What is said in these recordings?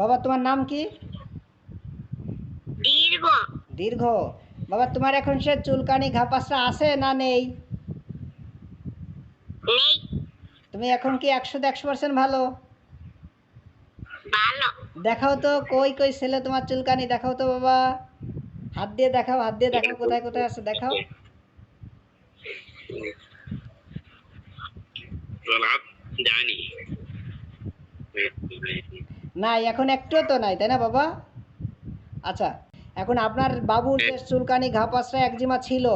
বাবা তোমার নাম কি? দীর্ঘ। দীর্ঘ। বাবা তোমার এখন সে চুলকানি ঘাপাসটা আছে না নেই? নেই। তুমি এখন কি একশো একশো পার্সেন্ট ভালো? ভালো। দেখাও তো কই কই ছেলে তোমার চুলকানি? দেখাও তো বাবা। হাত দিয়ে দেখাও হাত দিয়ে দেখাও কোথায় কোথায় আছে দেখাও। জানি। না এখন একটুও তো নাই তাই না বাবা? আচ্ছা এখন আপনার বাবুর যে চুলকানি ঘাপাসটা একজিমা ছিল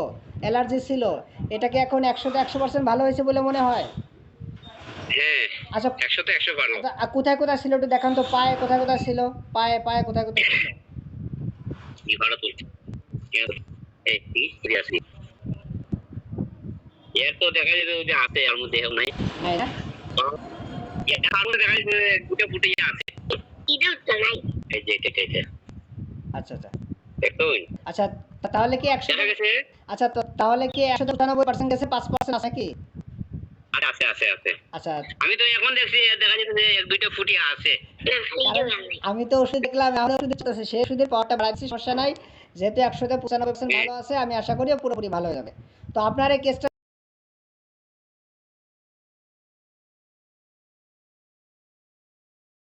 অ্যালার্জি ছিল এটাকে এখন একশোতে একশো পার্সেন্ট ভালো হয়েছে বলে মনে হয়? হ্যাঁ আচ্ছা একশোতে একশো পারল আচ্ছা, কোথায় কোথায় ছিল একটু দেখান তো পায়ে কোথায় কোথায় ছিল? পায়ে পায়ে কোথায় কোথায় ছিল? এর তো দেখা যাবে যে হাতে আর মধ্যে নাই। নাই না? আর দেখা যাবে গুটে ফুটে আছে। ইঁদুর তো নাই এই যে এটা এটা আচ্ছা আচ্ছা। দেখো আচ্ছা তাহলে কি একশো দেখা গেছে? আচ্ছা তো তাহলে কি একশো পঁচানব্বই পার্সেন্ট গেছে পাঁচ পার্সেন্ট আছে কি আছে আছে আছে। আচ্ছা। আমি তো এখন দেখছি দেখা যাচ্ছে যে এক দুইটা ফুটি আছে। না খালি কারণ জোগাড় নাই। আমি তো ওষুধ দেখলাম ওষুধ সে ওষুধের পাওয়ারটা বাড়াচ্ছি সমস্যা নাই। যেহেতু একশোতে পঁচানব্বই পার্সেন্ট ভালো আছে আমি আশা করি পুরোপুরি ভালো হয়ে যাবে। তো আপনার এই কেসটা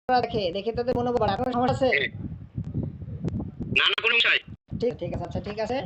দেখে দেখে তাদের মনোবল। আপনার সমস্যা আছে না না কোনো বিষয় ঠিক ঠিক আছে আচ্ছা ঠিক আছে